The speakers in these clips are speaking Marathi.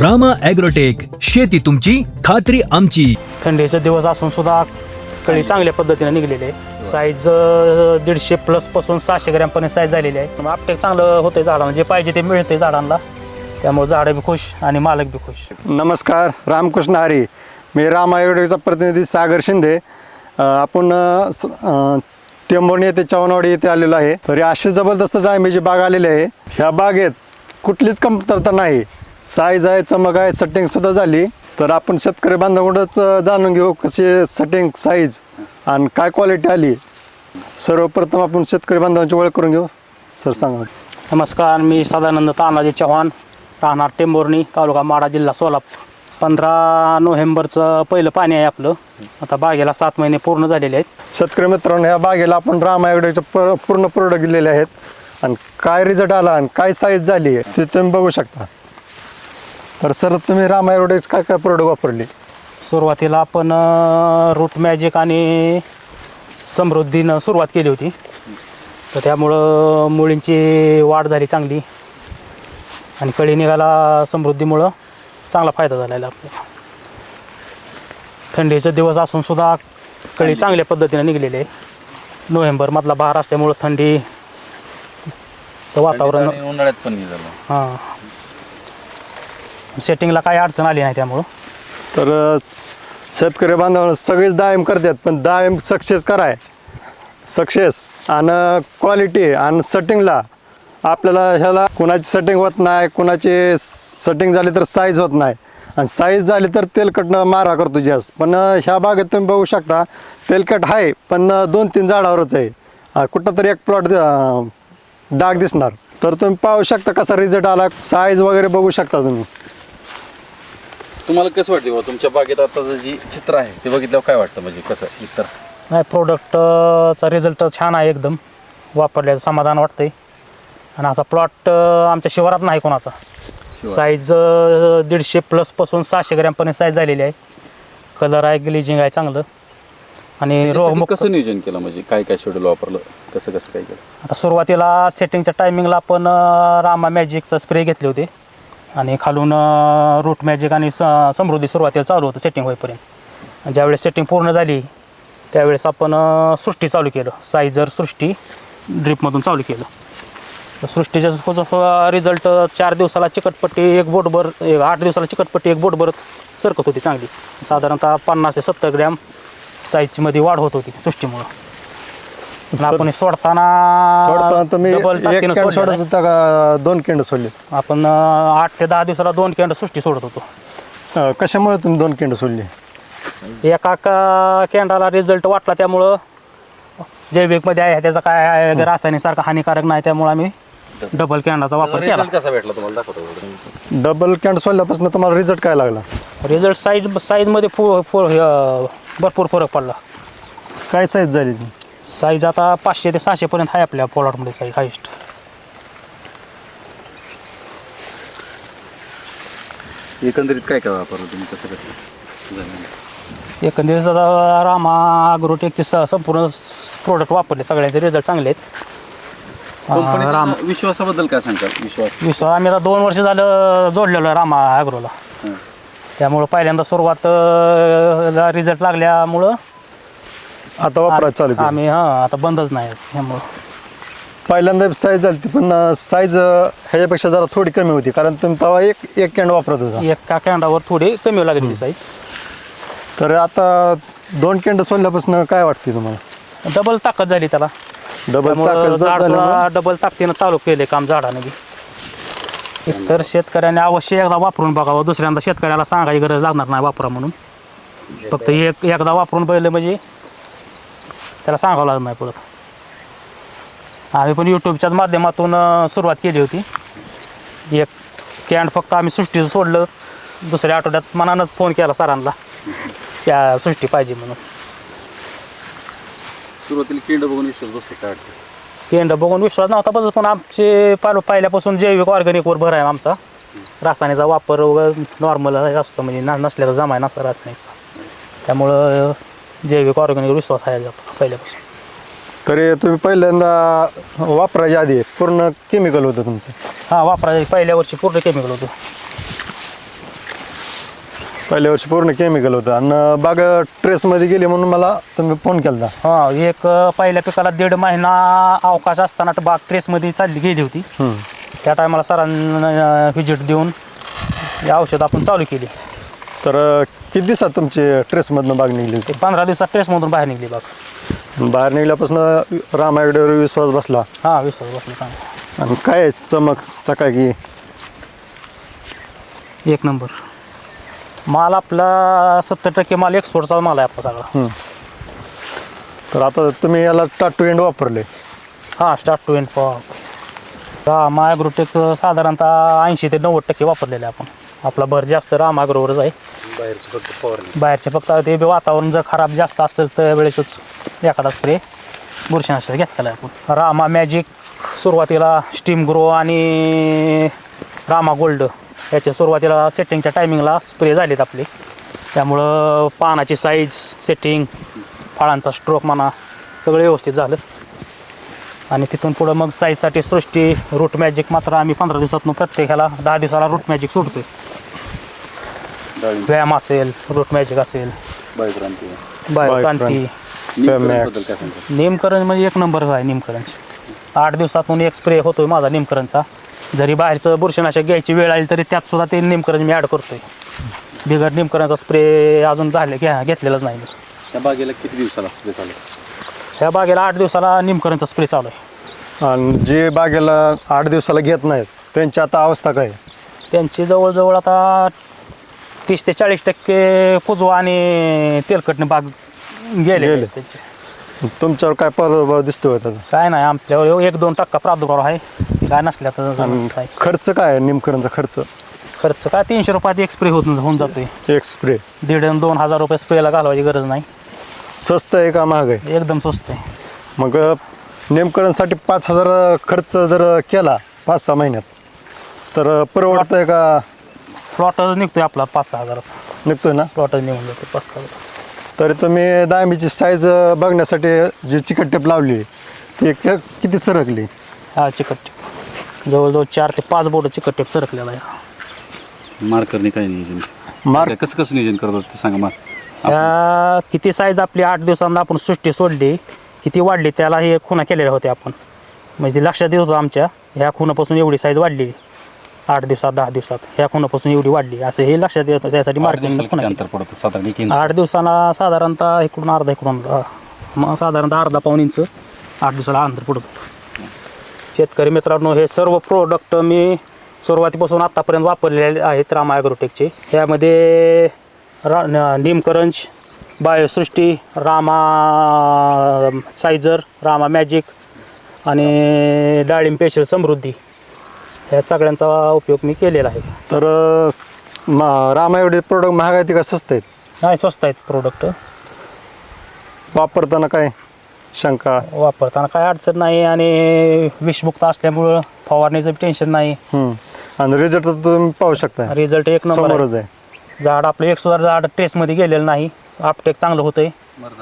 रामा ॲग्रोटेक शेती तुमची खात्री आमची. थंडीचे दिवस असून सुद्धा कळी चांगल्या पद्धतीने निघलेली आहे. साईज दीडशे प्लसपासून सहाशे ग्रॅमपर्यंत साईज झालेली आहे. आपटेक चांगलं होतंय झाडांना जे पाहिजे ते मिळतंय झाडांना. त्यामुळे झाडं बी खुश आणि मालक बी खुश. नमस्कार रामकृष्ण हरी. मी राम आयुर्वेदिकचा प्रतिनिधी सागर शिंदे. आपण टेंभुर्णी येथे चव्हाणवाडी येथे आलेलो आहे. तर ही अशी जबरदस्त डाळिंबीची बाग आलेली आहे. ह्या बागेत कुठलीच कमतरता नाही. साईज आहे चमक आहे सटिंग सुद्धा झाली. तर आपण शेतकरी बांधवांकडूनच अ, जाणून घेऊ कशी सटिंग साईज आणि काय क्वालिटी आली. सर्वप्रथम आपण शेतकरी बांधवांची ओळख करून घेऊ. सर सांगा नमस्कार मी सदानंद तानाजी चव्हाण राहणार टेंभुर्णी तालुका माडा जिल्हा सोलापूर. पंधरा नोव्हेंबरचं पहिलं पाणी आहे आपलं. आता बागेला सात महिने पूर्ण झालेले आहेत. शेतकरी मित्रांनो ह्या बागेला आपण राम ॲग्रोचे प पूर्ण प्रोडक्ट दिलेले आहेत. आणि काय रिझल्ट आला आणि काय साईज झाली आहे ते तुम्ही बघू शकता. तर सर तुम्ही राम ॲग्रोटेक्स काय काय प्रोडक्ट वापरले? सुरुवातीला आपण रूट मॅजिक आणि समृद्धीनं सुरुवात केली होती. तर त्यामुळं मुळींची वाढ झाली चांगली. आणि कळी निघाला समृद्धीमुळं चांगला फायदा झालेला आपल्याला थंडीचे दिवस असून सुद्धा कळी चांगल्या पद्धतीने निघलेली आहे. नोव्हेंबरमधला बहार असल्यामुळं थंडीचं वातावरण उन्हाळ्यात पण हां. सेटिंगला काही अडचण आली नाही त्यामुळं. तर शेतकरी बांधवांना सगळेच डाळिंब करतात पण डाळिंब सक्सेस कराय. सक्सेस आणि क्वालिटी आणि सटिंगला आपल्याला ह्याला कुणाची सेटिंग होत नाही कुणाची सेटिंग झाली तर साईज होत नाही. आणि साईज झाली तर तेलकटनं मारा करतो जास्त. पण ह्या बागेत तुम्ही बघू शकता तेलकट आहे पण दोन तीन झाडावरच आहे. कुठं तरी एक प्लॉट डाग दिसणार. तर तुम्ही पाहू शकता कसा रिझल्ट आला. साईज वगैरे बघू शकता तुम्ही. तुम्हाला कसं वाटते बुवा? तुमच्या बागेत आता जी चित्र आहे ते बघितल्यावर काय वाटतं? म्हणजे कसं? इतर नाही प्रोडक्टचा रिझल्ट छान आहे एकदम. वापरल्याचं समाधान वाटतंय. आणि असा प्लॉट आमच्या शिवारात नाही कोणाचा. साईज दीडशे प्लसपासून सहाशे ग्रॅमपर्यंत साईज झालेली आहे. कलर आहे ग्लिजिंग आहे चांगलं. आणि त्याच्यासाठी रोगमुक्त कसं नियोजन केलं? म्हणजे काय काय शेड्यूल वापरलं? कसं कसं काय केलं? आता सुरुवातीला सेटिंगच्या टायमिंगला आपण रामा मॅजिकचा स्प्रे घेतले होते. आणि खालून रूट मॅजिक आणि स- समृद्धी सुरुवातीला चालू होतं सेटिंग होईपर्यंत. ज्यावेळेस सेटिंग पूर्ण झाली त्यावेळेस आपण सृष्टी चालू केलं. सायझर सृष्टी ड्रिपमधून चालू केलं. तर सृष्टीच्या रिझल्ट चार दिवसाला चिकटपट्टी एक बोटभर एक आठ दिवसाला चिकटपट्टी एक बोटभर सरकत होती चांगली. साधारणतः पन्नास ते सत्तर ग्रॅम साईजची मध्ये वाढ होत होती सृष्टीमुळं. आपण हे सोडताना सोडताना तुम्ही double एक ताकदीनं कॅन सोडलेलं सोडत. होता का दोन केंड सोडले? आपण अं, आठ ते दहा दिवसाला दोन केंड सृष्टी सोडत होतो. अं, कशामुळे तुम्ही दोन केंड सोडले? एका का केंडाला रिझल्ट वाटला त्यामुळं जैविकमध्ये आहे त्याचा काय आहे, रासायनिकसारखा हानिकारक नाही त्यामुळं आम्ही डबल कॅन्डाचा वापर केला. रिझल्ट कसा भेटला तुम्हाला? दाखवतो. डबल कॅन्ड सोडल्यापासून तुम्हाला रिझल्ट काय लागला? रिझल्ट साईज साईजमध्ये फु फु अं, भरपूर फरक पडला. काय साईज झाली ती? साईज आता पाचशे ते सहाशेपर्यंत आहे आपल्या पोलाटमध्ये साईज हायस्ट एकंदरीत काय काय वापरलं तुम्ही कसं कसं जमीन एकंदरीत आता रामा अग्रोटेकचे स संपूर्ण प्रोडक्ट वापरले. सगळ्यांचे रिझल्ट चांगले आहेत. राम विश्वासाबद्दल काय सांगतात विश्वास. विश्वास आम्ही आता दोन वर्ष झालं जोडलेलो आहे रामा ॲग्रोला हं. त्यामुळं पहिल्यांदा सुरुवात रिझल्ट लागल्यामुळं आता वापरायला चालू केलं. आम्ही हां आता बंदच नाही त्यामुळं पहिल्यांदा साईज झाली पण साईज ह्याच्यापेक्षा जरा थोडी कमी होती कारण तुम्ही तेव्हा एक एक कॅन्ड वापरत होता. एका कॅन्डावर थोडी कमी लागली साईज तर आता दोन कॅन्ड सोडल्यापासून काय वाटते तुम्हाला? डबल ताकद झाली त्याला. डबल त्यामुळं ताकद झाड झाल्यामुळे सुद्धा डबल ताकदीनं चालू केले काम झाडाने बी. तर शेतकऱ्याने अवश्य एकदा वापरून बघावं दुसऱ्यांदा शेतकऱ्याला सांगायची गरज लागणार नाही वापरा म्हणून. फक्त एक एकदा वापरून पहिले म्हणजे त्याला सांगावं लागत नाही परत आम्ही पण यूट्यूबच्याच माध्यमातून सुरुवात केली होती. एक कॅन्ड फक्त आम्ही सृष्टीचं सोडलं. दुसऱ्या आठवड्यात मनानंच फोन केला सरांना. त्या सृष्टी पाहिजे म्हणून. सुरुवातीला किंड बघून विश्वास बसतो काय वाटतं? केंड बघून विश्वास नव्हता पण पण आमचे पाल पहिल्यापासून जैविक ऑर्गॅनिकवर भर आहे आमचा. रासायनिकचा वापर वगैरे नॉर्मल असतो म्हणजे ना नसल्याचा जमाय नसता रासायनिकचा. त्यामुळं जैविक ऑर्गॅनिक विश्वास आहे आपला पहिल्यापासून. तरी तुम्ही पहिल्यांदा वापरायच्या आधी पूर्ण केमिकल होतं तुमचं? हां वापरायचं पहिल्या वर्षी पूर्ण केमिकल होतं. पहिल्या वर्षी पूर्ण केमिकल होतं. आणि बाग ट्रेसमध्ये गेली म्हणून मला तुम्ही फोन केला हा एक अं, पहिल्या पिकाला दीड महिना अवकाश असताना तर बाग ट्रेसमध्ये चालली गेली होती. त्या टायमाला सरांना व्हिजिट देऊन हे औषध आपण चालू केली. तर किती दिवसात तुमची ट्रेसमधनं बाग निघली होती? पंधरा दिवसात ट्रेसमधून बाहेर निघली बाग. बाहेर निघल्यापासून रामायगडवर विश्वास बसला? हां विश्वास बसला सांग आणि काय आहे चमक चकाकी? एक नंबर. माल आपला सत्तर टक्के माल एक्सपोर्टचा माल आहे आपला सगळा. तर आता तुम्ही याला टाटू एंड वापरले. हां स्टार्ट टू एंड पॉप राम ॲग्रोटेक साधारणतः ऐंशी ते नव्वद टक्के वापरलेले आपण. आपला भर जास्त राम ॲग्रोवरच आहे बाहेरची फक्त फवारणी बाहेरचे फक्त ते बी वातावरण जर खराब जास्त असेल तर वेळेसच एखादा स्प्रे बुरशीनाशक घेतलेला आहे आपण. रामा मॅजिक सुरुवातीला स्टीम ग्रो आणि रामा गोल्ड याच्या सुरुवातीला सेटिंगच्या टायमिंगला स्प्रे झालेत आपले. त्यामुळं पानाची साईज सेटिंग फळांचा स्ट्रोक म्हणा सगळं व्यवस्थित झालं. आणि तिथून पुढं मग साईजसाठी सृष्टी रूट मॅजिक मात्र आम्ही पंधरा दिवसातून प्रत्येकाला दहा दिवसाला रूट मॅजिक सोडतोय. डाळिंब व्यायाम असेल रूट मॅजिक असेल. बायोक्रांती. काय सांगता नेमकरण म्हणजे एक नंबर आहे नेमकरणची. आठ दिवसातून एक स्प्रे होतोय माझा नेमकरणचा. जरी बाहेरचं बुरशीनाशक घ्यायची वेळ आली तरी त्यात सुद्धा ते नेमकरण मी ॲड करतोय. बिगर नेमकरणचा स्प्रे अजून झाले घ्या घेतलेलाच नाही मी. त्या बागेला किती दिवसाला स्प्रे चालू ह्या बागेला आठ दिवसाला नेमकरणचा स्प्रे चालू आहे. आणि जे बागेला आठ दिवसाला घेत नाहीत त्यांची आता अवस्था काय? त्यांची जवळजवळ आता तीस ते चाळीस टक्के कुजवा आणि तेलकटने बाग गेले. गेले. त्यांचे. तुमच्यावर काय प्रभाव दिसतोय त्याचा काय नाही आमच्यावर एक दोन टक्का प्रादुर्भाव आहे. काय नसल्या तर काय. खर्च काय आहे निमकरणचा खर्च? खर्च काय तीनशे रुपयात एक स्प्रे होत होऊन जातोय. एक स्प्रे दीड आणि दोन हजार रुपये स्प्रेला घालवायची गरज नाही. स्वस्त आहे का महाग आहे? एकदम स्वस्त आहे. मग नेमकरणसाठी पाच हजार खर्च जर केला पाच सहा महिन्यात तर परवडतं आहे का प्लॉटच निघतोय आपला पाच सहा हजारात निघतोय ना? प्लॉटच निघून जाते पाच सहा हजार. तरी तुम्ही दामिची साईज बघण्यासाठी जी चिकट टेप लावली ती क- किती सरकली? हा चिकट टेप. जवळजवळ चार ते पाच बोट चिकट टेप सरकलेला आहे. मार्करने काय नियोजन? मार्क काय कसं कसं नियोजन करतात ते सांगा त्या किती साईज आपली आठ दिवसांना आपण सृष्टी सोडली किती वाढली त्याला हे खुणा केलेल्या होत्या आपण. म्हणजे ते लक्षात येत होतं आमच्या ह्या खुणापासून एवढी साईज वाढली. आठ दिवसात दहा दिवसात. ह्या खुणापासून एवढी वाढली. असं हे लक्षात येत त्यासाठी मार्केटिंग खुणा. अंतर पडतं? साधारण एक इंच. आठ दिवसाला साधारणतः इकडून अर्धा इकडून साधारणतः अर्धा पाऊन इंच आठ दिवसाला अंतर पडत होतं. शेतकरी मित्रांनो हे सर्व प्रोडक्ट मी सुरुवातीपासून आत्तापर्यंत वापरलेले आहेत रामा ॲग्रोटेकचे. त्यामध्ये रा न- निमकरंज बायोसृष्टी रामा सायझर रामा मॅजिक आणि डाळिंब पेशल समृद्धी. ह्या सगळ्यांचा उपयोग मी केलेला आहे. तर रामा एवढे प्रोडक्ट महाग आहेत का स्वस्त आहेत? नाही स्वस्त आहेत प्रोडक्ट वापरताना काय शंका? वापरताना काय अडचण नाही आणि विषमुक्त असल्यामुळं फवारणीचं टेन्शन नाही. हम्म. आणि रिझल्ट तर तुम्ही पाहू शकता रिझल्ट एक नंबर समोरच आहे. आहे झाड आपलं एक सुद्धा झाड ट्रेसमध्ये गेलेलं नाही. आपटेक चांगलं होतंय.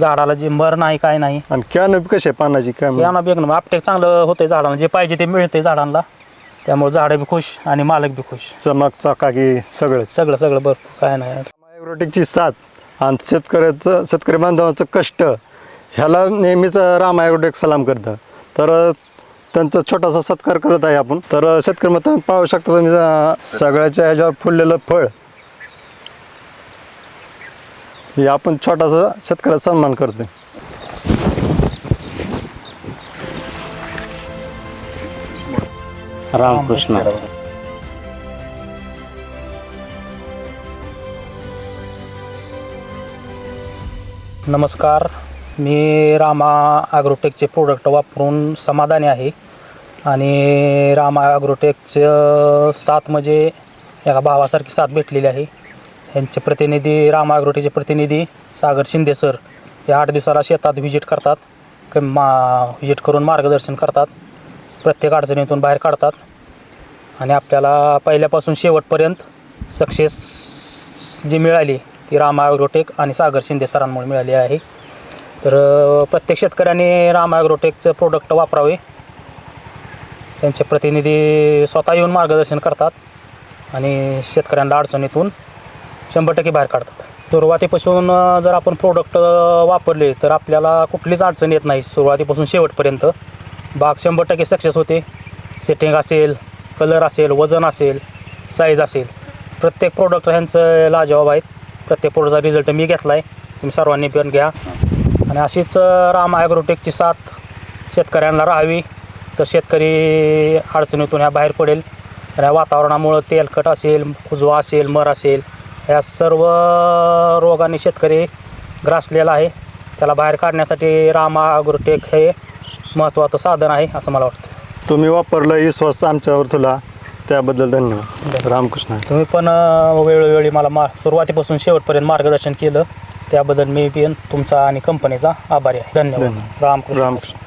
झाडाला जे मर नाही काय नाही. आणि कॅनोपी कशी आहे पानाची काय ना एक नंबर. आपटेक चांगलं होतंय झाडाला. जे पाहिजे ते मिळतंय झाडांना. त्यामुळे झाडं बी खुश आणि मालक बी खुश. चमक चकाकी सगळंच. सगळं सगळं बरं काय नाही ॲग्रोटेकची साथ आणि शेतकऱ्याचं शेतकरी बांधवाचं कष्ट ह्याला नेहमीच राम ॲग्रोटेक सलाम करतं. तर त्यांचा छोटासा सत्कार करत आहे आपण. तर शेतकरी मित्रांनो पाहू शकता तुम्ही अं, सगळ्याच्या ह्याच्यावर फुललेलं फळ. हे आपण छोटासा शेतकऱ्याचा सन्मान करतोय. रामकृष्ण. नमस्कार. मी रामा ॲग्रोटेकचे प्रोडक्ट वापरून समाधानी आहे. आणि रामा ॲग्रोटेकचं साथ म्हणजे एका भावासारखी साथ भेटलेली आहे. यांचे प्रतिनिधी रामा ॲग्रोटेकचे प्रतिनिधी सागर शिंदे सर हे आठ दिवसाला शेतात व्हिजिट करतात. क मा व्हिजिट करून मार्गदर्शन करतात. प्रत्येक अडचणीतून बाहेर काढतात. आणि आपल्याला पहिल्यापासून शेवटपर्यंत सक्सेस जी मिळाली ती रामा ॲग्रोटेक आणि सागर शिंदे सरांमुळे मिळाली आहे. तर प्रत्येक शेतकऱ्याने राम ॲग्रोटेकचं प्रोडक्ट वापरावे. त्यांचे प्रतिनिधी स्वतः येऊन मार्गदर्शन करतात आणि शेतकऱ्यांना अडचणीतून शंभर टक्के बाहेर काढतात. सुरुवातीपासून जर आपण प्रोडक्ट वापरले तर आपल्याला कुठलीच अडचण येत नाही. सुरुवातीपासून शेवटपर्यंत बाग शंभर टक्के सक्सेस होते. सेटिंग असेल कलर असेल वजन असेल साईज असेल. प्रत्येक प्रोडक्ट ह्यांचं लाजवाब आहेत. प्रत्येक प्रोडक्टचा रिझल्ट मी घेतला आहे तुम्ही सर्वांनी पण घ्या. आणि अशीच राम ॲग्रोटेकची साथ शेतकऱ्यांना राहावी. तर शेतकरी अडचणीतून ह्या बाहेर पडेल. आणि या वातावरणामुळं तेलकट असेल कुजवा असेल मर असेल या सर्व रोगांनी शेतकरी ग्रासलेला आहे. त्याला बाहेर काढण्यासाठी रामा ॲग्रोटेक हे महत्त्वाचं साधन आहे असं मला वाटतं. तुम्ही वापरलं विश्वास आमच्यावर तुला त्याबद्दल धन्यवाद. रामकृष्ण. तुम्ही पण अ, वेळोवेळी मला मा सुरुवातीपासून शेवटपर्यंत मार्गदर्शन केलं. त्याबद्दल मी पण तुमचा आणि कंपनीचा आभारी आहे. धन्यवाद. धन्यवाद. रामकृष्ण. रामकृष्ण.